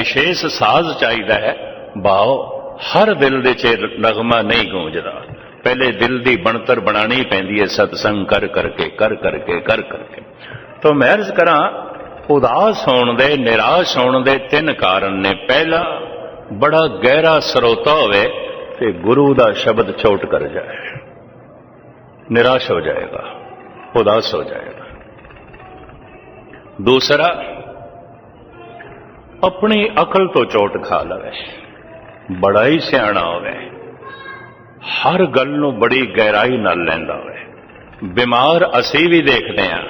ਵਿਸ਼ੇਸ਼ ਸਾਜ਼ ਚਾਹੀਦਾ ਹੈ ਭਾਵ ਹਰ ਦਿਲ ਦੇ ਚ ਨਗਮਾ ਨਹੀਂ ਗੂੰਜਦਾ। ਪਹਿਲੇ ਦਿਲ ਦੀ ਬਣਤਰ ਬਣਾਣੀ ਪੈਂਦੀ ਹੈ, ਸਤਸੰਗ ਕਰ ਕਰਕੇ ਕਰ ਕਰਕੇ ਕਰ ਕਰਕੇ। ਤੋਂ ਮੈਂ ਅਰਜ਼ ਕਰਾਂ, ਉਦਾਸ ਹੋਣ ਦੇ, ਨਿਰਾਸ਼ ਹੋਣ ਦੇ ਤਿੰਨ ਕਾਰਨ ਨੇ। ਪਹਿਲਾ, ਬੜਾ ਗਹਿਰਾ ਸਰੋਤਾ ਹੋਵੇ ਤੇ ਗੁਰੂ ਦਾ ਸ਼ਬਦ ਛੋਟ ਕਰ ਜਾਏ। ਨਿਰਾਸ਼ ਹੋ ਜਾਏਗਾ, ਉਦਾਸ ਹੋ ਜਾਏਗਾ। ਦੂਸਰਾ ਆਪਣੀ ਅਕਲ ਤੋਂ ਚੋਟ ਖਾ ਲਵੇ। ਬੜਾ ਹੀ ਸਿਆਣਾ ਹੋਵੇ। ਹਰ ਗੱਲ ਨੂੰ ਬੜੀ ਗਹਿਰਾਈ ਨਾਲ ਲੈਂਦਾ ਹੋਵੇ। ਬਿਮਾਰ ਅਸੀਂ ਵੀ ਦੇਖਦੇ ਹਾਂ।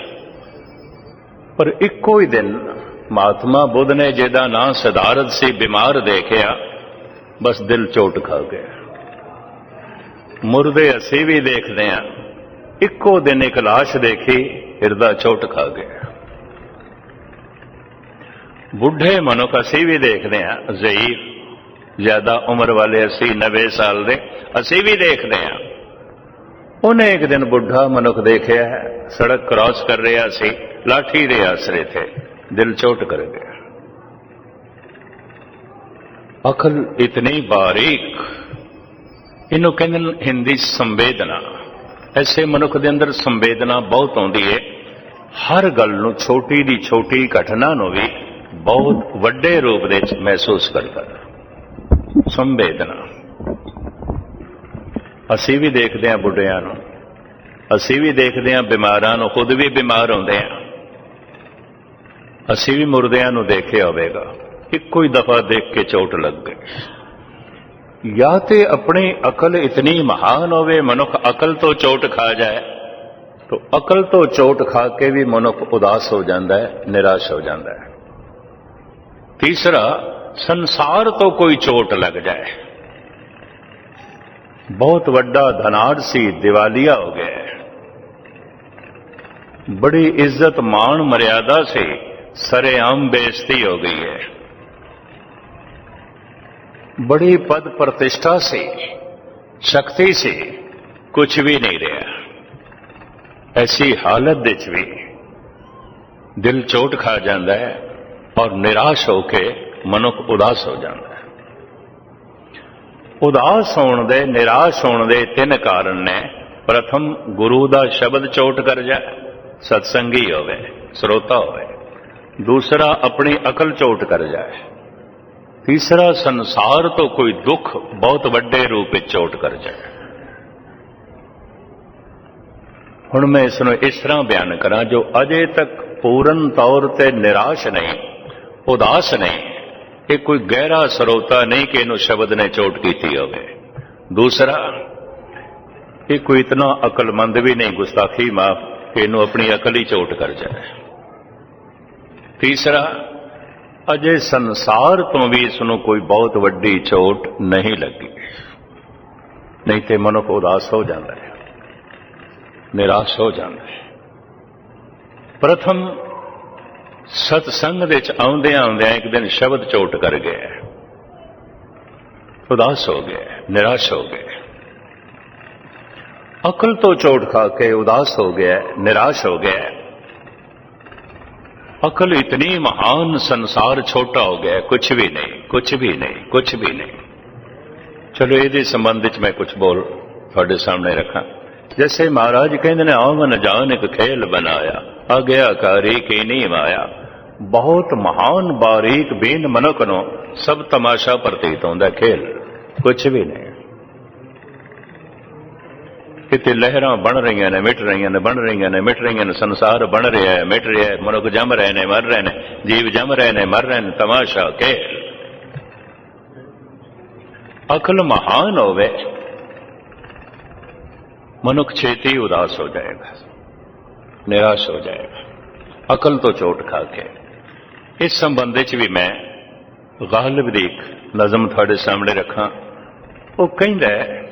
ਪਰ ਇੱਕੋ ਹੀ ਦਿਨ ਮਹਾਤਮਾ ਬੁੱਧ ਨੇ ਜਿਹਦਾ ਨਾਂ ਸਿਧਾਰਥ ਸੀ ਬਿਮਾਰ ਦੇਖਿਆ, ਬਸ ਦਿਲ ਚੋਟ ਖਾ ਗਿਆ। ਮੁਰਦੇ ਅਸੀਂ ਵੀ ਦੇਖਦੇ ਹਾਂ। ਇੱਕੋ ਦਿਨ ਇੱਕ ਲਾਸ਼ ਦੇਖੀ, ਹਿਰਦਾ ਚੋਟ ਖਾ ਗਿਆ। ਬੁੱਢੇ ਮਨੁੱਖ ਅਸੀਂ ਵੀ ਦੇਖਦੇ ਹਾਂ ਜ਼ਈਫ ਜ਼ਿਆਦਾ ਉਮਰ ਵਾਲੇ ਅਸੀਂ 90 ਸਾਲ ਦੇ, ਅਸੀਂ ਵੀ ਦੇਖਦੇ ਹਾਂ। ਉਹਨੇ ਇੱਕ ਦਿਨ ਬੁੱਢਾ ਮਨੁੱਖ ਦੇਖਿਆ ਸੜਕ ਕ੍ਰਾਸ ਕਰ ਰਿਹਾ ਸੀ, ਲਾਠੀ ਦੇ ਆਸਰੇ ਥੇ ਦਿਲ ਚੋਟ ਕਰ ਗਿਆ। ਅਕਲ ਇਤਨੀ ਬਾਰੀਕ, ਇਹਨੂੰ ਕਹਿੰਦੇ ਹਿੰਦੀ ਸੰਵੇਦਨਾ। ਐਸੇ ਮਨੁੱਖ ਦੇ ਅੰਦਰ ਸੰਵੇਦਨਾ ਬਹੁਤ ਆਉਂਦੀ ਹੈ ਹਰ ਗੱਲ ਨੂੰ ਛੋਟੀ ਦੀ ਛੋਟੀ ਘਟਨਾ ਨੂੰ ਵੀ ਬਹੁਤ ਵੱਡੇ ਰੂਪ ਦੇ ਵਿੱਚ ਮਹਿਸੂਸ ਕਰਦਾ ਸੰਵੇਦਨਾ। ਅਸੀਂ ਵੀ ਦੇਖਦੇ ਹਾਂ ਬੁੱਢਿਆਂ ਨੂੰ। ਅਸੀਂ ਵੀ ਦੇਖਦੇ ਹਾਂ ਬਿਮਾਰਾਂ ਨੂੰ, ਖੁਦ ਵੀ ਬਿਮਾਰ ਹੁੰਦੇ ਹਾਂ। ਅਸੀਂ ਵੀ ਮੁਰਦਿਆਂ ਨੂੰ ਦੇਖਿਆ ਹੋਵੇਗਾ ਇੱਕੋ ਹੀ ਦਫਾ ਦੇਖ ਕੇ ਚੋਟ ਲੱਗ ਗਈ। ਜਾਂ ਤੇ ਆਪਣੀ ਅਕਲ ਇਤਨੀ ਮਹਾਨ ਹੋਵੇ, ਮਨੁੱਖ ਅਕਲ ਤੋਂ ਚੋਟ ਖਾ ਜਾਏ, ਤਾਂ ਅਕਲ ਤੋਂ ਚੋਟ ਖਾ ਕੇ ਵੀ ਮਨੁੱਖ ਉਦਾਸ ਹੋ ਜਾਂਦਾ ਹੈ, ਨਿਰਾਸ਼ ਹੋ ਜਾਂਦਾ ਹੈ। ਤੀਸਰਾ, ਸੰਸਾਰ ਤੋਂ ਕੋਈ ਚੋਟ ਲੱਗ ਜਾਏ। ਬਹੁਤ ਵੱਡਾ ਧਨਾੜ ਸੀ, ਦਿਵਾਲੀਆ ਹੋ ਗਿਆ। ਬੜੀ ਇੱਜ਼ਤ ਮਾਣ ਮਰਿਆਦਾ ਸੀ, ਸਰੇਆਮ ਬੇਇੱਜ਼ਤੀ ਹੋ ਗਈ ਹੈ। ਬੜੀ ਪਦ ਪ੍ਰਤਿਸ਼ਠਾ ਸੀ, ਸ਼ਕਤੀ ਸੀ ਕੁਝ ਵੀ ਨਹੀਂ ਰਿਹਾ। ਐਸੀ ਹਾਲਤ ਵਿੱਚ ਵੀ ਦਿਲ ਚੋਟ ਖਾ ਜਾਂਦਾ ਹੈ। ਔਰ ਨਿਰਾਸ਼ ਹੋ ਕੇ ਮਨੁੱਖ ਉਦਾਸ ਹੋ ਜਾਂਦਾ ਹੈ। ਉਦਾਸ ਹੋਣ ਦੇ, ਨਿਰਾਸ਼ ਹੋਣ ਦੇ ਤਿੰਨ ਕਾਰਨ ਨੇ। ਪ੍ਰਥਮ, ਗੁਰੂ ਦਾ ਸ਼ਬਦ ਚੋਟ ਕਰ ਜਾਏ, ਸਤਸੰਗੀ ਹੋਵੇ, ਸਰੋਤਾ ਹੋਵੇ। ਦੂਸਰਾ, ਆਪਣੀ ਅਕਲ ਚੋਟ ਕਰ ਜਾਏ। ਤੀਸਰਾ, ਸੰਸਾਰ ਤੋਂ ਕੋਈ ਦੁੱਖ ਬਹੁਤ ਵੱਡੇ ਰੂਪ ਵਿੱਚ ਚੋਟ ਕਰ ਜਾਏ। ਹੁਣ ਮੈਂ ਇਸ ਨੂੰ ਇਸ ਤਰ੍ਹਾਂ ਬਿਆਨ ਕਰਾਂ ਜੋ ਅਜੇ ਤੱਕ ਪੂਰਨ ਤੌਰ ਤੇ ਨਿਰਾਸ਼ ਨਹੀਂ ਉਦਾਸ ਨਹੀਂ ਇਹ ਕੋਈ ਗਹਿਰਾ ਸਰੋਤਾ ਨਹੀਂ ਕਿ ਇਹਨੂੰ ਸ਼ਬਦ ਨੇ ਚੋਟ ਕੀਤੀ ਹੋਵੇ। ਦੂਸਰਾ, ਇਹ ਕੋਈ ਇਤਨਾ ਅਕਲਮੰਦ ਵੀ ਨਹੀਂ ਗੁਸਤਾਖੀ ਮਾਫ ਕਿ ਇਹਨੂੰ ਆਪਣੀ ਅਕਲ ਹੀ ਚੋਟ ਕਰ ਜਾਏ ਤੀਸਰਾ, ਅਜੇ ਸੰਸਾਰ ਤੋਂ ਵੀ ਇਸ ਨੂੰ ਕੋਈ ਬਹੁਤ ਵੱਡੀ ਚੋਟ ਨਹੀਂ ਲੱਗੀ। ਨਹੀਂ ਤੇ ਮਨੁੱਖ ਉਦਾਸ ਹੋ ਜਾਂਦਾ ਹੈ। ਨਿਰਾਸ਼ ਹੋ ਜਾਂਦਾ ਹੈ। ਪ੍ਰਥਮ ਸਤਸੰਗ ਵਿੱਚ ਆਉਂਦਿਆਂ ਆਉਂਦਿਆਂ ਇੱਕ ਦਿਨ ਸ਼ਬਦ ਚੋਟ ਕਰ ਗਿਆ ਉਦਾਸ ਹੋ ਗਿਆ ਨਿਰਾਸ਼ ਹੋ ਗਿਆ ਅਕਲ ਤੋਂ ਚੋਟ ਖਾ ਕੇ ਉਦਾਸ ਹੋ ਗਿਆ ਨਿਰਾਸ਼ ਹੋ ਗਿਆ ਅਕਲ ਇਤਨੀ ਮਹਾਨ, ਸੰਸਾਰ ਛੋਟਾ ਹੋ ਗਿਆ ਕੁਝ ਵੀ ਨਹੀਂ ਕੁਝ ਵੀ ਨਹੀਂ ਕੁਝ ਵੀ ਨਹੀਂ। ਚਲੋ ਇਹਦੇ ਸੰਬੰਧ ਵਿੱਚ ਮੈਂ ਕੁਝ ਬੋਲ ਤੁਹਾਡੇ ਸਾਹਮਣੇ ਰੱਖਾਂ। ਜੈਸੇ ਮਹਾਰਾਜ ਕਹਿੰਦੇ ਨੇ, ਆਵਨ ਜਾਨ ਇੱਕ ਖੇਲ ਬਣਾਇਆ ਆਗਿਆਕਾਰੀ ਕੀ ਨਹੀਂ ਮਾਇਆ ਬਹੁਤ ਮਹਾਨ ਬਾਰੀਕ ਬੇਨ ਮਨੁੱਖ ਨੂੰ ਸਭ ਤਮਾਸ਼ਾ ਪ੍ਰਤੀਤ ਹੁੰਦਾ ਖੇਲ। ਕੁਝ ਵੀ ਨਹੀਂ। ਕਿਤੇ ਲਹਿਰਾਂ ਬਣ ਰਹੀਆਂ ਨੇ, ਮਿਟ ਰਹੀਆਂ ਨੇ, ਬਣ ਰਹੀਆਂ ਨੇ, ਮਿਟ ਰਹੀਆਂ ਨੇ, ਸੰਸਾਰ ਬਣ ਰਿਹਾ ਹੈ, ਮਿਟ ਰਿਹਾ ਹੈ, ਮਨੁੱਖ ਜੰਮ ਰਹੇ ਨੇ, ਮਰ ਰਹੇ ਨੇ, ਜੀਵ ਜੰਮ ਰਹੇ ਨੇ, ਮਰ ਰਹੇ ਨੇ, ਤਮਾਸ਼ਾ, ਖੇਲ। ਅਕਲ ਮਹਾਨ ਹੋਵੇ, ਮਨੁੱਖ ਛੇਤੀ ਉਦਾਸ ਹੋ ਜਾਏਗਾ, ਨਿਰਾਸ਼ ਹੋ ਜਾਏਗਾ, ਅਕਲ ਤੋਂ ਚੋਟ ਖਾ ਕੇ। ਇਸ ਸੰਬੰਧ ਵਿੱਚ ਵੀ ਮੈਂ ਗਾਲਿਬ ਦੀ ਇੱਕ ਨਜ਼ਮ ਤੁਹਾਡੇ ਸਾਹਮਣੇ ਰੱਖਾਂ। ਉਹ ਕਹਿੰਦਾ ਹੈ,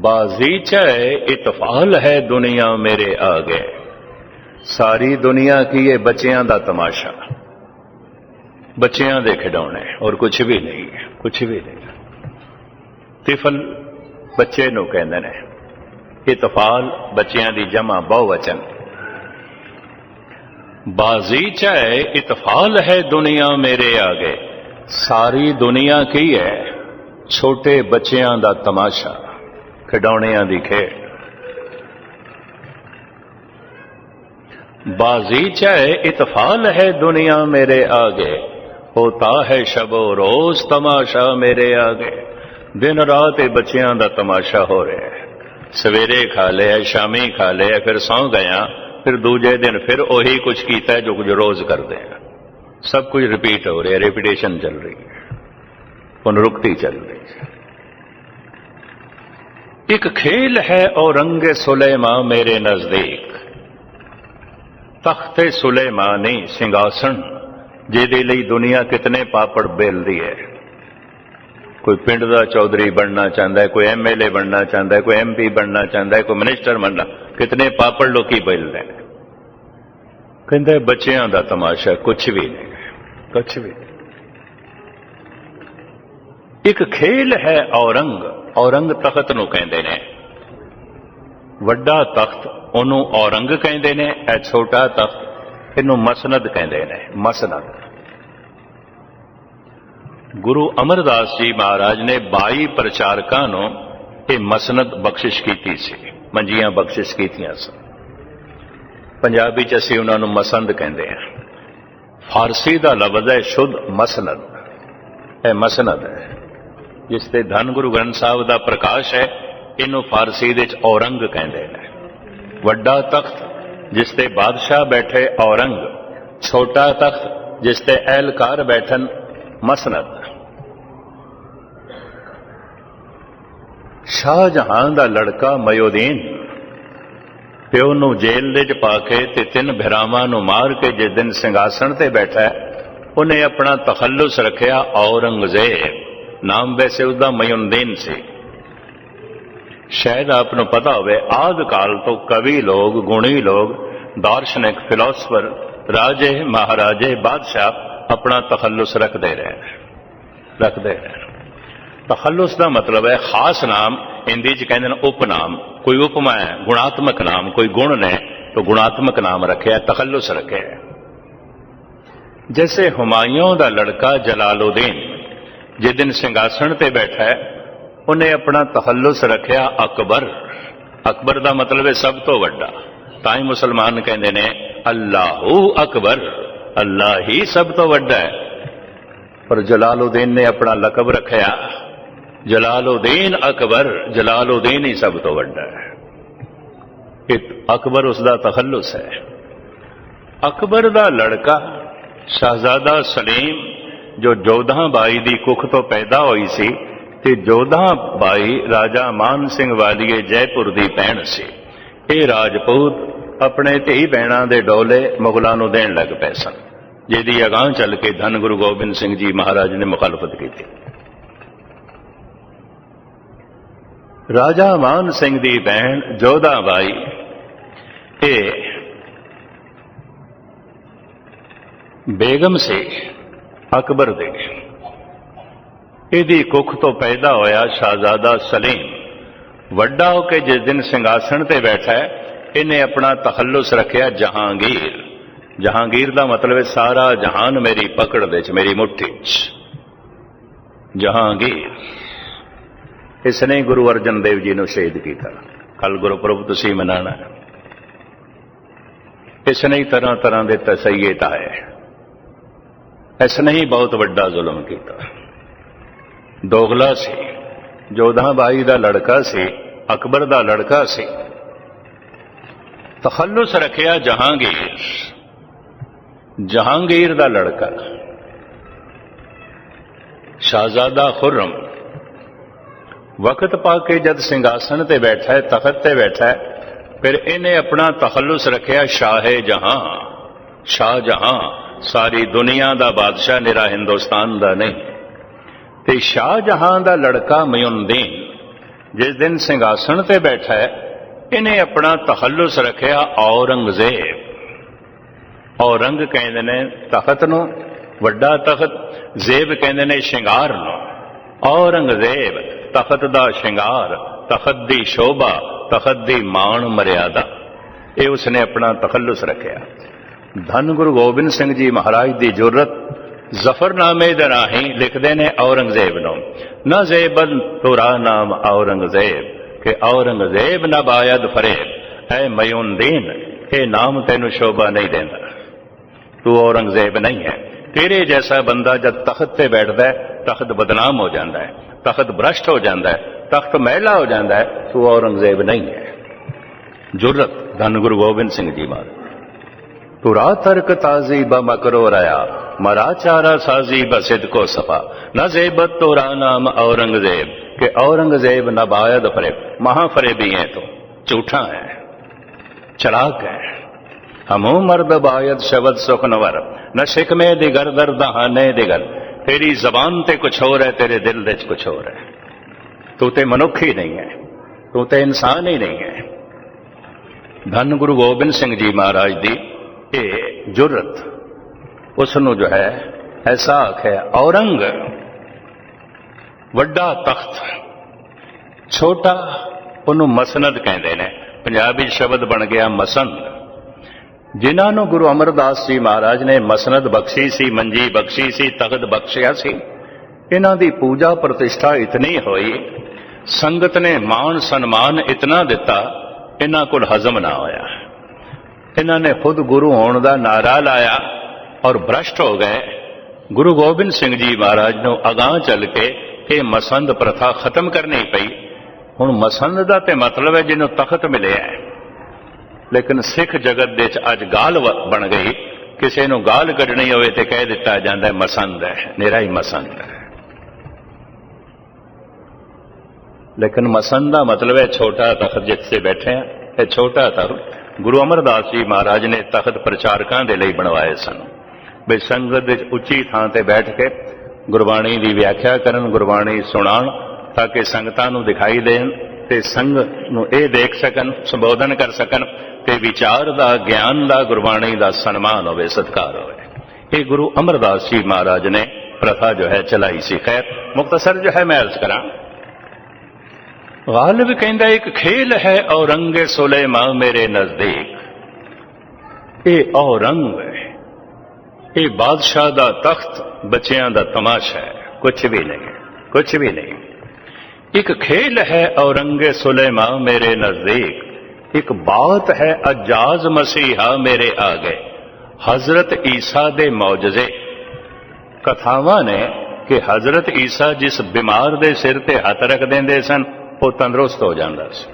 ਬਾਜ਼ੀ ਚਾਹੇ ਇਤਫਾਲ ਹੈ ਦੁਨੀਆ ਮੇਰੇ ਆ ਗਏ ਸਾਰੀ ਦੁਨੀਆ ਕੀ ਇਹ ਬੱਚਿਆਂ ਦਾ ਤਮਾਸ਼ਾ। ਬੱਚਿਆਂ ਦੇ ਖਿਡੌਣੇ, ਔਰ ਕੁਝ ਵੀ ਨਹੀਂ ਹੈ ਕੁਝ ਵੀ ਨਹੀਂ ਤਿਫਲ ਬੱਚੇ ਨੂੰ ਕਹਿੰਦੇ ਨੇ, ਇਤਫਾਲ ਬੱਚਿਆਂ ਦੀ ਜਮਾ ਬਹੁਵਚਨ ਬਾਜ਼ੀ ਚਾਹੇ ਇਤਫਾਲ ਹੈ ਦੁਨੀਆ ਮੇਰੇ ਆਗੇ ਸਾਰੀ ਦੁਨੀਆ ਕੀ ਹੈ ਛੋਟੇ ਬੱਚਿਆਂ ਦਾ ਤਮਾਸ਼ਾ ਖਿਡੌਣਿਆਂ ਦੀ ਖੇਡ बाजी चाहे इतफाल है दुनिया मेरे आगे होता है शबो रोज तमाशा मेरे आगे दिन रात ਇਹ ਬੱਚਿਆਂ ਦਾ ਤਮਾਸ਼ਾ ਹੋ ਰਿਹਾ ਹੈ ਸਵੇਰੇ ਖਾ ਲਿਆ ਸ਼ਾਮੀ ਖਾ ਲਿਆ ਫਿਰ ਸੌਂ ਗਿਆ ਫਿਰ ਦੂਜੇ ਦਿਨ ਫਿਰ ਉਹੀ ਕੁਝ ਕੀਤਾ ਜੋ ਕੁਝ ਰੋਜ਼ ਕਰਦੇ ਆ। ਸਭ ਕੁਝ ਰਿਪੀਟ ਹੋ ਰਿਹਾ ਰਿਪੀਟੇਸ਼ਨ ਚੱਲ ਰਹੀ ਹੈ। ਪੁਨਰੁਕਤੀ ਚੱਲ ਰਹੀ ਹੈ। ਇੱਕ ਖੇਲ ਹੈ ਔਰੰਗ ਸੁਲੇਮਾ ਮੇਰੇ ਨਜ਼ਦੀਕ। ਤਖਤ ਤਖਤੇ ਸੁਲੇਮਾਨੀ ਸਿੰਘਾਸਣ, ਜਿਹਦੇ ਲਈ ਦੁਨੀਆ ਕਿਤਨੇ ਪਾਪੜ ਬੇਲਦੀ ਹੈ। ਕੋਈ ਪਿੰਡ ਦਾ ਚੌਧਰੀ ਬਣਨਾ ਚਾਹੁੰਦਾ ਹੈ ਕੋਈ ਐਮਐਲਏ ਬਣਨਾ ਚਾਹੁੰਦਾ ਹੈ ਕੋਈ ਐਮਪੀ ਬਣਨਾ ਚਾਹੁੰਦਾ ਹੈ ਕੋਈ ਮਿਨਿਸਟਰ ਬਣਨਾ ਕਿਤਨੇ ਪਾਪੜ ਲੋਕੀ ਬੇਲਦੇ ਨੇ। ਕਹਿੰਦੇ ਬੱਚਿਆਂ ਦਾ ਤਮਾਸ਼ਾ ਕੁਝ ਵੀ ਨਹੀਂ। ਕੁਝ ਵੀ ਇੱਕ ਖੇਲ ਹੈ ਔਰੰਗ ਔਰੰਗ ਤਖਤ ਨੂੰ ਕਹਿੰਦੇ ਨੇ। ਵੱਡਾ ਤਖਤ ਉਹਨੂੰ ਔਰੰਗ ਕਹਿੰਦੇ ਨੇ ਇਹ ਛੋਟਾ ਤਖਤ ਇਹਨੂੰ ਮਸਨਦ ਕਹਿੰਦੇ ਨੇ ਮਸਨਦ। ਗੁਰੂ ਅਮਰਦਾਸ ਜੀ ਮਹਾਰਾਜ ਨੇ 22 ਪ੍ਰਚਾਰਕਾਂ ਨੂੰ ਇਹ ਮਸਨਦ ਬਖਸ਼ਿਸ਼ ਕੀਤੀ ਸੀ, ਮੰਜੀਆਂ ਬਖਸ਼ਿਸ਼ ਕੀਤੀਆਂ ਸਨ। ਪੰਜਾਬੀ ਚ ਅਸੀਂ ਉਹਨਾਂ ਨੂੰ ਮਸੰਦ ਕਹਿੰਦੇ ਹਾਂ। ਫਾਰਸੀ ਦਾ ਲਫ਼ਜ਼ ਹੈ ਸ਼ੁੱਧ ਮਸਨਦ। ਇਹ ਮਸਨਦ ਹੈ, ਜਿਸ ਤੇ ਧੰਨ ਗੁਰੂ ਗ੍ਰੰਥ ਸਾਹਿਬ ਦਾ ਪ੍ਰਕਾਸ਼ ਹੈ, ਇਹਨੂੰ ਫਾਰਸੀ ਦੇ ਵਿੱਚ ਔਰੰਗ ਕਹਿੰਦੇ ਨੇ। ਵੱਡਾ ਤਖਤ, ਜਿਸ ਤੇ ਬਾਦਸ਼ਾਹ ਬੈਠੇ ਔਰੰਗ। ਛੋਟਾ ਤਖਤ, ਜਿਸ ਤੇ ਅਹਿਲਕਾਰ ਬੈਠਣ, ਮਸਨਦ। ਸ਼ਾਹਜਹਾਨ ਦਾ ਲੜਕਾ ਮਯੋਦੀਨ। ਪਿਓ ਨੂੰ ਜੇਲ੍ਹ ਦੇ ਚ ਪਾ ਕੇ ਤੇ ਤਿੰਨ ਭਰਾਵਾਂ ਨੂੰ ਮਾਰ ਕੇ ਜਿਸ ਦਿਨ ਸਿੰਘਾਸਣ ਤੇ ਬੈਠਾ ਉਹਨੇ ਆਪਣਾ ਤਖੱਲਸ ਰੱਖਿਆ ਔਰੰਗਜ਼ੇਬ। ਨਾਮ ਵੈਸੇ ਉਹਦਾ ਮਯੁਨਦੀਨ ਸੀ। ਸ਼ਾਇਦ ਆਪ ਨੂੰ ਪਤਾ ਹੋਵੇ ਆਦ ਕਾਲ ਤੋਂ ਕਵੀ ਲੋਗ ਗੁਣੀ ਲੋਗ ਦਾਰਸ਼ਨਿਕ, ਫਿਲਾਸਫਰ, ਰਾਜੇ, ਮਹਾਰਾਜੇ, ਬਾਦਸ਼ਾਹ ਆਪਣਾ ਤਖੱਲਸ ਰੱਖਦੇ ਰਹੇ। ਰੱਖਦੇ ਰਹੇ। ਤਖੱਲੁਸ ਦਾ ਮਤਲਬ ਹੈ, ਖਾਸ ਨਾਮ ਹਿੰਦੀ ਚ ਕਹਿੰਦੇ ਨੇ ਉਪਨਾਮ। ਕੋਈ ਉਪਮਾ ਹੈ, ਗੁਣਾਤਮਕ ਨਾਮ, ਕੋਈ ਗੁਣ ਨੇ, ਤਾਂ ਗੁਣਾਤਮਕ ਨਾਮ ਰੱਖਿਆ, ਤਖੱਲੁਸ ਰੱਖਿਆ। ਜੈਸੇ ਹੁਮਾਯੂੰ ਦਾ ਲੜਕਾ ਜਲਾਲਉਦੀਨ ਜਿਸ ਦਿਨ ਸਿੰਘਾਸਣ ਤੇ ਬੈਠਾ ਹੈ, ਉਹਨੇ ਆਪਣਾ ਤਖੱਲੁਸ ਰੱਖਿਆ ਅਕਬਰ। ਅਕਬਰ ਦਾ ਮਤਲਬ ਹੈ ਸਭ ਤੋਂ ਵੱਡਾ। ਤਾਂ ਹੀ ਮੁਸਲਮਾਨ ਕਹਿੰਦੇ ਨੇ, ਅੱਲਾਹੂ ਅਕਬਰ। ਅੱਲਾ ਹੀ ਸਭ ਤੋਂ ਵੱਡਾ ਹੈ। ਪਰ ਜਲਾਲਉਦੀਨ ਨੇ ਆਪਣਾ ਲਕਬ ਰੱਖਿਆ। ਜਲਾਲਉਦੀਨ ਅਕਬਰ ਜਲਾਲਉਦੀਨ ਹੀ ਸਭ ਤੋਂ ਵੱਡਾ ਹੈ। ਇਹ ਅਕਬਰ ਉਸ ਦਾ ਤਖੱਲੁਸ ਹੈ। ਅਕਬਰ ਦਾ ਲੜਕਾ ਸ਼ਹਜ਼ਾਦਾ ਸਲੀਮ, ਜੋ ਜੋਧਾ ਬਾਈ ਦੀ ਕੁੱਖ ਤੋਂ ਪੈਦਾ ਹੋਈ ਸੀ ਤੇ ਜੋਧਾ ਬਾਈ ਰਾਜਾ ਮਾਨ ਸਿੰਘ ਵਾਲੀਏ ਜੈਪੁਰ ਦੀ ਭੈਣ ਸੀ। ਇਹ ਰਾਜਪੂਤ ਆਪਣੇ ਧੀ ਭੈਣਾਂ ਦੇ ਡੋਲੇ ਮੁਗਲਾਂ ਨੂੰ ਦੇਣ ਲੱਗ ਪਏ ਸਨ, ਜਿਹਦੀ ਅਗਾਹ ਚੱਲ ਕੇ ਧੰਨ ਗੁਰੂ ਗੋਬਿੰਦ ਸਿੰਘ ਜੀ ਮਹਾਰਾਜ ਨੇ ਮੁਖਾਲਫਤ ਕੀਤੀ। ਰਾਜਾ ਮਾਨ ਸਿੰਘ ਦੀ ਭੈਣ ਜੋਧਾ ਬਾਈ। ਇਹ ਬੇਗਮ ਸੀ ਅਕਬਰ ਦੇ। ਇਹਦੀ ਕੁੱਖ ਤੋਂ ਪੈਦਾ ਹੋਇਆ ਸ਼ਾਹਜ਼ਾਦਾ ਸਲੀਮ। ਵੱਡਾ ਹੋ ਕੇ ਜਿਸ ਦਿਨ ਸਿੰਘਾਸਣ ਤੇ ਬੈਠਾ ਹੈ, ਇਹਨੇ ਆਪਣਾ ਤਖੱਲੁਸ ਰੱਖਿਆ ਜਹਾਂਗੀਰ। ਜਹਾਂਗੀਰ ਦਾ ਮਤਲਬ ਹੈ, ਸਾਰਾ ਜਹਾਨ ਮੇਰੀ ਪਕੜ ਵਿੱਚ, ਮੇਰੀ ਮੁੱਠੀ ਚ ਜਹਾਂਗੀਰ ਇਸ ਨੇ ਗੁਰੂ ਅਰਜਨ ਦੇਵ ਜੀ ਨੂੰ ਸ਼ਹੀਦ ਕੀਤਾ। ਕੱਲ ਗੁਰਪੁਰਬ ਤੁਸੀਂ ਮਨਾਣਾ ਇਸ ਨੇ ਤਰ੍ਹਾਂ ਤਰ੍ਹਾਂ ਦੇ ਤਸਈਏ ਤਾਏ। ਇਸ ਨੇ ਹੀ ਬਹੁਤ ਵੱਡਾ ਜ਼ੁਲਮ ਕੀਤਾ। ਦੋਗਲਾ ਸੀ। ਜੋਧਾ ਬਾਈ ਦਾ ਲੜਕਾ ਸੀ। ਅਕਬਰ ਦਾ ਲੜਕਾ ਸੀ। ਤਖੱਲੁਸ ਰੱਖਿਆ ਜਹਾਂਗੀਰ। ਜਹਾਂਗੀਰ ਦਾ ਲੜਕਾ। ਸ਼ਾਹਜ਼ਾਦਾ ਖੁਰਮ। ਵਕਤ ਪਾ ਕੇ ਜਦ ਸਿੰਘਾਸਣ ਤੇ ਬੈਠਾ ਹੈ ਤਖਤ ਤੇ ਬੈਠਾ ਹੈ ਫਿਰ ਇਹਨੇ ਆਪਣਾ ਤਖੱਲੁਸ ਰੱਖਿਆ ਸ਼ਾਹੇ ਜਹਾਂ। ਸ਼ਾਹ ਜਹਾਂ, ਸਾਰੀ ਦੁਨੀਆ ਦਾ ਬਾਦਸ਼ਾਹ ਨਿਰਾ ਹਿੰਦੁਸਤਾਨ ਦਾ ਨਹੀਂ। ਤੇ ਸ਼ਾਹ ਜਹਾਂ ਦਾ ਲੜਕਾ ਮਯੁਨਦੀਨ ਜਿਸ ਦਿਨ ਸਿੰਘਾਸਣ ਤੇ ਬੈਠਾ ਹੈ ਇਹਨੇ ਆਪਣਾ ਤਖੱਲੁਸ ਰੱਖਿਆ ਔਰੰਗਜ਼ੇਬ। ਔਰੰਗ ਕਹਿੰਦੇ ਨੇ ਤਖਤ ਨੂੰ, ਵੱਡਾ ਤਖਤ, ਜ਼ੇਬ ਕਹਿੰਦੇ ਨੇ ਸ਼ਿੰਗਾਰ ਨੂੰ। ਔਰੰਗਜ਼ੇਬ ਤਖਤ ਦਾ ਸ਼ਿੰਗਾਰ, ਤਖਤ ਦੀ ਸ਼ੋਭਾ, ਤਖਤ ਦੀ ਮਾਣ ਮਰਿਆਦਾ। ਇਹ ਉਸਨੇ ਆਪਣਾ ਤਖੱਲਸ ਰੱਖਿਆ। ਧੰਨ ਗੁਰੂ ਗੋਬਿੰਦ ਸਿੰਘ ਜੀ ਮਹਾਰਾਜ ਦੀ ਜੁਰਤ ਜ਼ਫਰਨਾਮੇ ਦੇ ਰਾਹੀਂ ਲਿਖਦੇ ਨੇ ਔਰੰਗਜ਼ੇਬ ਨੂੰ। ਨਾ ਜ਼ੇਬਨ ਤੁਰਾ ਨਾਮ ਔਰੰਗਜ਼ੇਬ, ਕਿ ਔਰੰਗਜ਼ੇਬ ਨਾ ਬਾਇਦ ਫਰੇਬ। ਐ ਮਯੂਨਦੀਨ ਇਹ ਨਾਮ ਤੈਨੂੰ ਸ਼ੋਭਾ ਨਹੀਂ ਦਿੰਦਾ। ਤੂੰ ਔਰੰਗਜ਼ੇਬ ਨਹੀਂ ਹੈ। ਤੇਰੇ ਜੈਸਾ ਬੰਦਾ ਜਦ ਤਖਤ ਤੇ ਬੈਠਦਾ ਹੈ, ਤਖਤ ਬਦਨਾਮ ਹੋ ਜਾਂਦਾ ਹੈ। تخت برشٹ ہو جاتا ہے، تخت میلا ہو جاتا ہے، تو وہ اورنگزیب نہیں ہے۔ جرت دھنگر گوبن گوبند سنگھ جی مار پورا ترک تازی با مکرو ریا، مرا چارا سازی با صدق و سفا نہ زیبت تو را نام اورنگزیب، کہ اورنگزیب نہ باید فریب۔ مہا فریبی ہیں تو چوٹا ہے چڑاک ہے ہمو مرد باید شبد سخنور نہ شکمے دیگر، در دہانے دیگر۔ ਤੇਰੀ ਜ਼ਬਾਨ ਤੇ ਕੁਝ ਹੋਰ ਹੈ, ਤੇਰੇ ਦਿਲ ਵਿੱਚ ਕੁਝ ਹੋਰ ਹੈ। ਤੂੰ ਤੇ ਮਨੁੱਖ ਹੀ ਨਹੀਂ ਹੈ, ਤੂੰ ਤੇ ਇਨਸਾਨ ਹੀ ਨਹੀਂ ਹੈ। ਧੰਨ ਗੁਰੂ ਗੋਬਿੰਦ ਸਿੰਘ ਜੀ ਮਹਾਰਾਜ ਦੀ ਇਹ ਜੁਰਤ ਉਸ ਨੂੰ ਜੋ ਹੈ, ਐਸਾ ਹੈ ਔਰੰਗ, ਵੱਡਾ ਤਖਤ, ਛੋਟਾ, ਉਹਨੂੰ ਮਸਨਦ ਕਹਿੰਦੇ ਨੇ। ਪੰਜਾਬੀ ਸ਼ਬਦ ਬਣ ਗਿਆ ਮਸੰਦ। ਜਿਨ੍ਹਾਂ ਨੂੰ ਗੁਰੂ ਅਮਰਦਾਸ ਜੀ ਮਹਾਰਾਜ ਨੇ ਮਸਨਦ ਬਖਸ਼ੀ ਸੀ, ਮੰਜੀ ਬਖਸ਼ੀ ਸੀ, ਤਖਤ ਬਖਸ਼ਿਆ ਸੀ, ਇਹਨਾਂ ਦੀ ਪੂਜਾ ਪ੍ਰਤਿਸ਼ਠਾ ਇਤਨੀ ਹੋਈ, ਸੰਗਤ ਨੇ ਮਾਣ ਸਨਮਾਨ ਇਤਨਾ ਦਿੱਤਾ, ਇਹਨਾਂ ਕੋਲ ਹਜ਼ਮ ਨਾ ਹੋਇਆ। ਇਹਨਾਂ ਨੇ ਖੁਦ ਗੁਰੂ ਹੋਣ ਦਾ ਨਾਰਾ ਲਾਇਆ ਔਰ ਭ੍ਰਸ਼ਟ ਹੋ ਗਏ। ਗੁਰੂ ਗੋਬਿੰਦ ਸਿੰਘ ਜੀ ਮਹਾਰਾਜ ਨੂੰ ਅਗਾਹ ਚੱਲ ਕੇ ਇਹ ਮਸੰਦ ਪ੍ਰਥਾ ਖਤਮ ਕਰਨੀ ਪਈ। ਹੁਣ ਮਸੰਦ ਦਾ ਤੇ ਮਤਲਬ ਹੈ ਜਿਹਨੂੰ ਤਖਤ ਮਿਲਿਆ ਹੈ। ਲੇਕਿਨ ਸਿੱਖ ਜਗਤ ਦੇ ਚ ਅੱਜ ਗਾਲ ਬਣ ਗਈ। ਕਿਸੇ ਨੂੰ ਗਾਲ ਕੱਢਣੀ ਹੋਵੇ ਤੇ ਕਹਿ ਦਿੱਤਾ ਜਾਂਦਾ ਮਸੰਦ ਹੈ ਨਿਰਾ ਹੀ ਮਸੰਦ ਹੈ। ਲੇਕਿਨ ਮਸੰਦ ਦਾ ਮਤਲਬ ਹੈ ਛੋਟਾ ਤਖਤ ਜਿੱਥੇ ਬੈਠੇ ਆ ਇਹ ਛੋਟਾ ਤਖਤ। ਗੁਰੂ ਅਮਰਦਾਸ ਜੀ ਮਹਾਰਾਜ ਨੇ ਤਖਤ ਪ੍ਰਚਾਰਕਾਂ ਦੇ ਲਈ ਬਣਵਾਏ ਸਨ। ਵੀ ਸੰਗਤ ਵਿੱਚ ਉੱਚੀ ਥਾਂ ਤੇ ਬੈਠ ਕੇ ਗੁਰਬਾਣੀ ਦੀ ਵਿਆਖਿਆ ਕਰਨ, ਗੁਰਬਾਣੀ ਸੁਣਾਉਣ, ਤਾਂ ਕਿ ਸੰਗਤਾਂ ਨੂੰ ਦਿਖਾਈ ਦੇਣ ਤੇ ਸੰਗ ਨੂੰ ਇਹ ਦੇਖ ਸਕਣ, ਸੰਬੋਧਨ ਕਰ ਸਕਣ ਤੇ ਵਿਚਾਰ ਦਾ, ਗਿਆਨ ਦਾ, ਗੁਰਬਾਣੀ ਦਾ ਸਨਮਾਨ ਹੋਵੇ, ਸਤਕਾਰ ਹੋਵੇ। ਇਹ ਗੁਰੂ ਅਮਰਦਾਸ ਜੀ ਮਹਾਰਾਜ ਨੇ ਪ੍ਰਥਾ ਜੋ ਹੈ ਚਲਾਈ ਸੀ। ਖੈਰ ਮੁਖਤਸਰ ਜੋ ਹੈ, ਮੈਂ ਅਰਜ਼ ਕਰਾਂ। ਗਾਲਿਬ ਕਹਿੰਦਾ, ਇੱਕ ਖੇਲ ਹੈ ਔਰੰਗੇ ਸੁਲੇਮਾ ਮੇਰੇ ਨਜ਼ਦੀਕ। ਇਹ ਔਰੰਗ ਇਹ ਬਾਦਸ਼ਾਹ ਦਾ ਤਖਤ, ਬੱਚਿਆਂ ਦਾ ਤਮਾਸ਼ਾ ਹੈ। ਕੁਝ ਵੀ ਨਹੀਂ ਕੁਝ ਵੀ ਨਹੀਂ। ਇੱਕ ਖੇਲ ਹੈ ਔਰੰਗੇ ਸੁਲੇਮਾ ਮੇਰੇ ਨਜ਼ਦੀਕ। ਇੱਕ ਬਾਤ ਹੈ ਅਜਾਜ਼ ਮਸੀਹਾ ਮੇਰੇ ਆਗੇ। ਹਜ਼ਰਤ ਈਸਾ ਦੇ ਮੌਜਜ਼ੇ। ਕਥਾਵਾਂ ਨੇ ਕਿ ਹਜ਼ਰਤ ਈਸਾ ਜਿਸ ਬਿਮਾਰ ਦੇ ਸਿਰ ਤੇ ਹੱਥ ਰੱਖ ਦਿੰਦੇ ਸਨ, ਉਹ ਤੰਦਰੁਸਤ ਹੋ ਜਾਂਦਾ ਸੀ।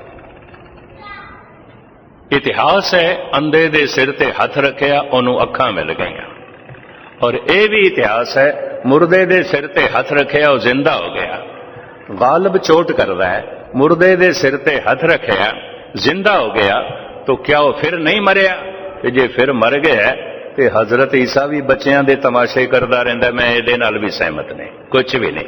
ਇਤਿਹਾਸ ਹੈ ਅੰਧੇ ਦੇ ਸਿਰ ਤੇ ਹੱਥ ਰੱਖਿਆ, ਉਹਨੂੰ ਅੱਖਾਂ ਮਿਲ ਗਈਆਂ। ਔਰ ਇਹ ਵੀ ਇਤਿਹਾਸ ਹੈ, ਮੁਰਦੇ ਦੇ ਸਿਰ ਤੇ ਹੱਥ ਰੱਖਿਆ, ਉਹ ਜ਼ਿੰਦਾ ਹੋ ਗਿਆ। ਗਾਲਬ ਚੋਟ ਕਰਦਾ ਹੈ, ਮੁਰਦੇ ਦੇ ਸਿਰ ਤੇ ਹੱਥ ਰੱਖਿਆ ਜ਼ਿੰਦਾ ਹੋ ਗਿਆ, ਤਾਂ ਕਿਆ ਉਹ ਫਿਰ ਨਹੀਂ ਮਰਿਆ? ਤੇ ਜੇ ਫਿਰ ਮਰ ਗਿਆ ਤੇ ਹਜ਼ਰਤ ਈਸਾ ਵੀ ਬੱਚਿਆਂ ਦੇ ਤਮਾਸ਼ੇ ਕਰਦਾ ਰਹਿੰਦਾ ਮੈਂ ਇਹਦੇ ਨਾਲ ਵੀ ਸਹਿਮਤ ਨਹੀਂ ਕੁਝ ਵੀ ਨਹੀਂ।